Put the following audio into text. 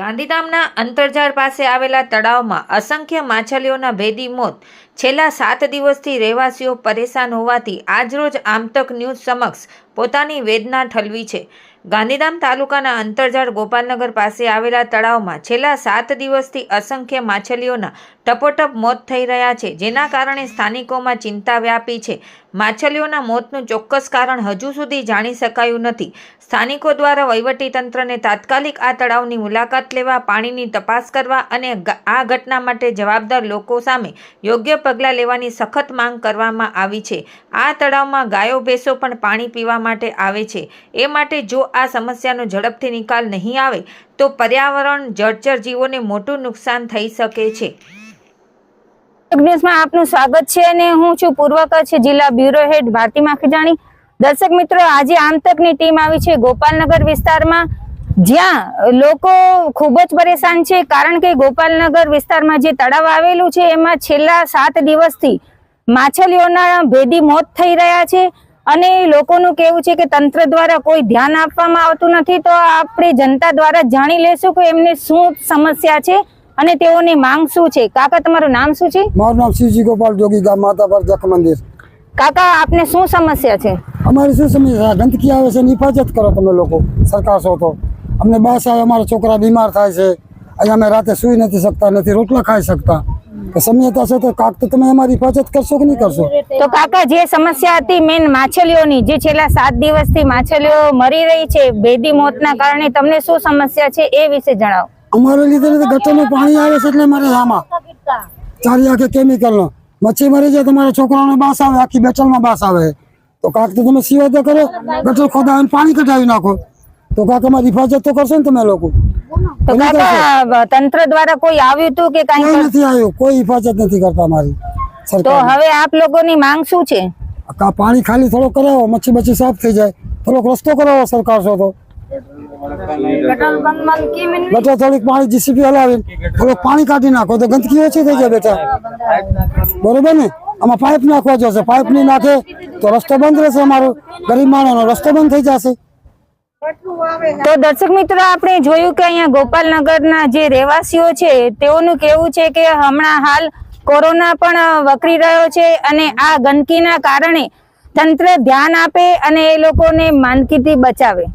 ગાંધીધામના અંતરજાળ પાસે આવેલા તળાવમાં અસંખ્ય માછલીઓના ભેદી મોત છેલ્લા સાત દિવસથી રહેવાસીઓ પરેશાન હોવાથી આજરોજ આમતક ન્યૂઝ સમક્ષ પોતાની વેદના ઠલવી છે. ગાંધીધામ તાલુકાના અંતરજાળ ગોપાલનગર પાસે આવેલા તળાવમાં છેલ્લા સાત દિવસથી અસંખ્ય માછલીઓના ટપોટપ મોત થઈ રહ્યા છે, જેના કારણે સ્થાનિકોમાં ચિંતા વ્યાપી છે. માછલીઓના મોતનું ચોક્કસ કારણ હજુ સુધી જાણી શકાયું નથી. સ્થાનિકો દ્વારા વહીવટીતંત્રને તાત્કાલિક આ તળાવની મુલાકાત લેવા, પાણીની તપાસ કરવા અને આ ઘટના માટે જવાબદાર લોકો સામે યોગ્ય પગલાં લેવાની સખત માંગ કરવામાં આવી છે. આ તળાવમાં ગાયો, ભેંસો પણ પાણી પીવા માટે આવે છે. એ માટે જો આ સમસ્યાનો ઝડપથી નિકાલ નહીં આવે, તો પર્યાવરણ જળચર જીવોને મોટું નુકસાન થઈ શકે છે. આપનું સ્વાગત છે અને હું છું પૂર્વ કચ્છ જિલ્લા બ્યુરો હેડ ભારતી માખીજાણી દર્શક મિત્રો, આજે આમતકની ટીમ આવી છે ગોપાલનગર વિસ્તારમાં. જ્યાં લોકો ખૂબ જ પરેશાન છે કારણ કે ગોપાલનગર વિસ્તારમાં જે તળાવ આવેલું છે એમાં છેલ્લા સાત દિવસથી માછલીઓના ભેદી મોત થઈ રહ્યા છે અને લોકોનું કેવું છે કે તંત્ર દ્વારા કોઈ ધ્યાન આપવામાં આવતું નથી. તો આપણે જનતા દ્વારા જાણી લેશું કે એમને શું સમસ્યા છે અને તેઓની માંગ શું છે. કાકા તમારું નામ શું છે? મારું નામ શિવજી ગોપાલ જોગી ગામ માતા પર જખ મંદિર. કાકા આપને શું સમસ્યા છે? અમારી શું સમસ્યા? ગંદકી આવે છે એની હિફાજત કરો તમે લોકો. સરકાર છો તો અમને બસ આવે અમારા છોકરા બીમાર થાય છે. અહીંયા અમે રાતે સૂઈ નથી શકતા નથી રોટલા ખાઈ શકતા. સમયતા છે તો કાક તો તમે અમારી હિફાજત કરશો કે નહીં કરશો? તો કાકા જે સમસ્યા હતી મેન માછલીઓની જે છેલ્લા સાત દિવસથી માછલીઓ મરી રહી છે બેદી મોતના કારણે તમને શું સમસ્યા છે એ વિશે જણાવો. અમારે લીધે ગટરનું પાણી આવે છે એટલે મારે આમાં. ચારી આખે કેમિકલનો મચ્છી મરી જાય તમારા મારા છોકરાઓને બાસ આવે આખી બેટલમાં બાસ આવે. તો કાક તો તમે સિવાય તો કરો ગટર ખોદાવીને પાણી કઢાવી નાખો. તો કાક અમારી હિફાજત તો કરશો ને તમે લોકો. તો કાકા તંત્ર દ્વારા કોઈ આવ્યું હતું કે કોઈ નથી આવ્યું. કોઈ હિફાજત નથી કરતા મારી તો હવે આપ લોકોની માંગ શું છે? પાણી ખાલી થોડો કરાવો મચ્છી બચ્છી સાફ થઈ જાય. થોડોક રસ્તો કરાવો સરકાર છો તો બેટા થોડીક પાણી જીસીપી હલાવીને થોડુંક પાણી કાઢી નાખો. તો ગંદકી ઓછી થઈ જાય બેટા. બરોબર ને? આમાં પાઇપ નાખવા જશે. પાઇપ નહીં નાખે તો રસ્તો બંધ રહેશે અમારો. ગરીબ માણસનો રસ્તો બંધ થઈ જશે. તો દર્શક મિત્રો, આપણે જોયું કે અહીંયા ગોપાલનગરના જે રહેવાસીઓ છે, તેઓનું કેવું છે કે હમણાં હાલ કોરોના પણ વકરી રહ્યો છે અને આ ગંદકીના કારણે તંત્ર ધ્યાન આપે અને એ લોકોને માંદગીથી બચાવે.